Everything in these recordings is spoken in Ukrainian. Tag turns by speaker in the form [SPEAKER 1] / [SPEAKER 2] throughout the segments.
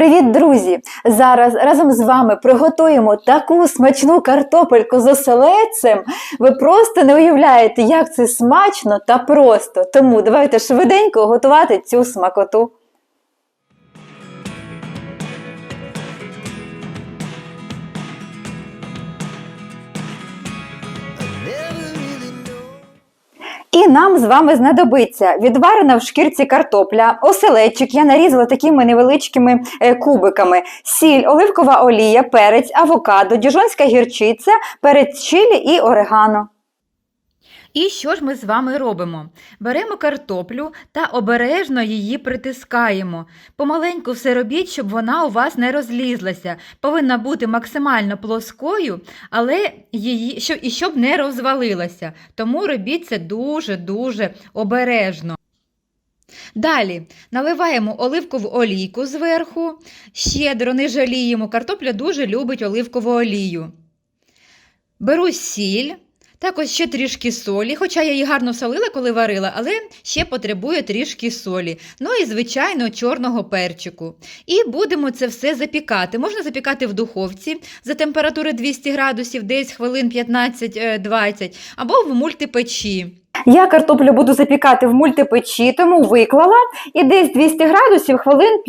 [SPEAKER 1] Привіт, друзі! Зараз разом з вами приготуємо таку смачну картопельку з оселедцем. Ви просто не уявляєте, як це смачно та просто. Тому давайте швиденько готувати цю смакоту. І нам з вами знадобиться відварена в шкірці картопля, оселедчик. Я нарізала такими невеличкими е, кубиками, сіль, оливкова олія, перець, авокадо, діжонська гірчиця, перець чилі і орегано.
[SPEAKER 2] І що ж ми з вами робимо? Беремо картоплю та обережно її притискаємо. Помаленьку все робіть, щоб вона у вас не розлізлася. Повинна бути максимально плоскою, але її щоб, і щоб не розвалилася. Тому робіть це дуже-дуже обережно. Далі наливаємо оливкову олійку зверху, щедро не жаліємо. Картопля дуже любить оливкову олію. Беру сіль. Також ще трішки солі, хоча я її гарно солила, коли варила, але ще потребує трішки солі. Ну і, звичайно, чорного перчику. І будемо це все запікати. Можна запікати в духовці за температури 200 градусів, десь хвилин 15-20, або в мультипечі.
[SPEAKER 1] Я картоплю буду запікати в мультипечі, тому виклала і десь 200 градусів хвилин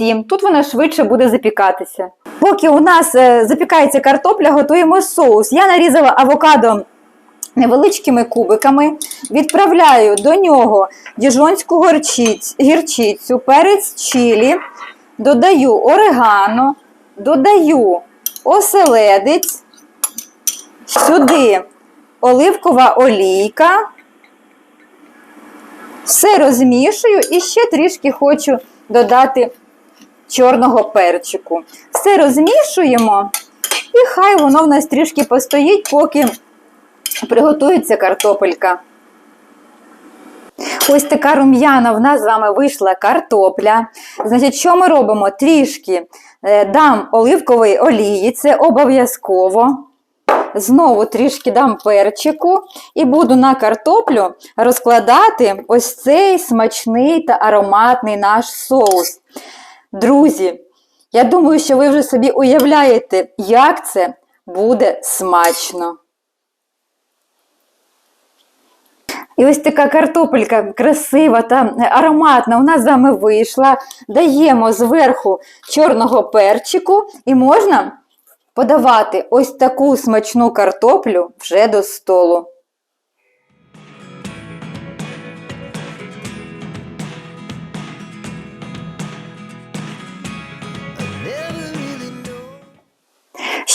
[SPEAKER 1] 5-7. Тут вона швидше буде запікатися. Поки у нас е, запікається картопля, готуємо соус. Я нарізала авокадо невеличкими кубиками, відправляю до нього діжонську горчиць, гірчицю, перець чилі, додаю орегано, додаю оселедець, сюди оливкова олійка. Все розмішую і ще трішки хочу додати чорного перчику. Все розмішуємо, і хай воно в нас трішки постоїть, поки приготується картопелька. Ось така рум'яна в нас з вами вийшла картопля. Значить, що ми робимо? Трішки е, дам оливкової олії, це обов'язково. Знову трішки дам перчику і буду на картоплю розкладати ось цей смачний та ароматний наш соус. Друзі, я думаю, що ви вже собі уявляєте, як це буде смачно. І ось така картопелька красива та ароматна нас з вами вийшла. Даємо зверху чорного перчику і можна подавати ось таку смачну картоплю вже до столу.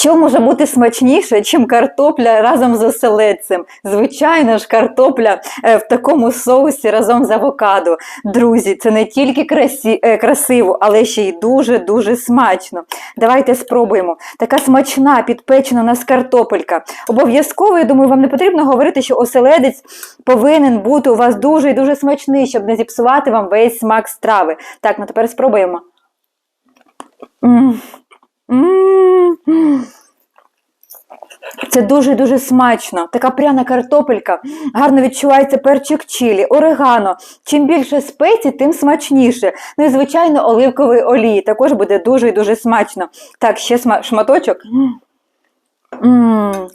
[SPEAKER 1] Що може бути смачніше, чим картопля разом з оселедцем? Звичайно ж, картопля е, в такому соусі разом з авокадо. Друзі, це не тільки красі, е, красиво, але ще й дуже-дуже смачно. Давайте спробуємо. Така смачна, підпечена у нас картопелька. Обов'язково, я думаю, вам не потрібно говорити, що оселедець повинен бути у вас дуже і дуже смачний, щоб не зіпсувати вам весь смак страви. Так, ну тепер спробуємо. М. Це дуже-дуже смачно. Така пряна картопелька. Гарно відчувається перчик чилі, орегано. Чим більше спецій, тим смачніше. Ну і, звичайно, оливкової олії. Також буде дуже і дуже смачно. Так, ще шматочок. М.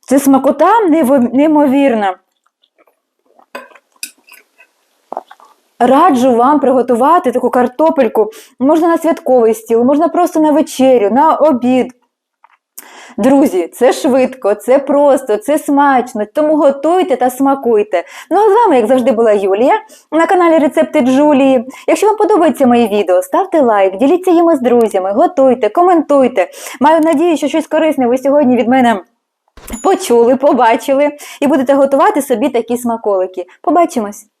[SPEAKER 1] Це смакота неймовірна. Раджу вам приготувати таку картопельку. Можна на святковий стіл, можна просто на вечерю, на обід. Друзі, це швидко, це просто, це смачно, тому готуйте та смакуйте. Ну а з вами, як завжди, була Юлія на каналі Рецепти Джулії. Якщо вам подобається моє відео, ставте лайк, діліться їми з друзями, готуйте, коментуйте. Маю надію, що щось корисне ви сьогодні від мене почули, побачили і будете готувати собі такі смаколики. Побачимось!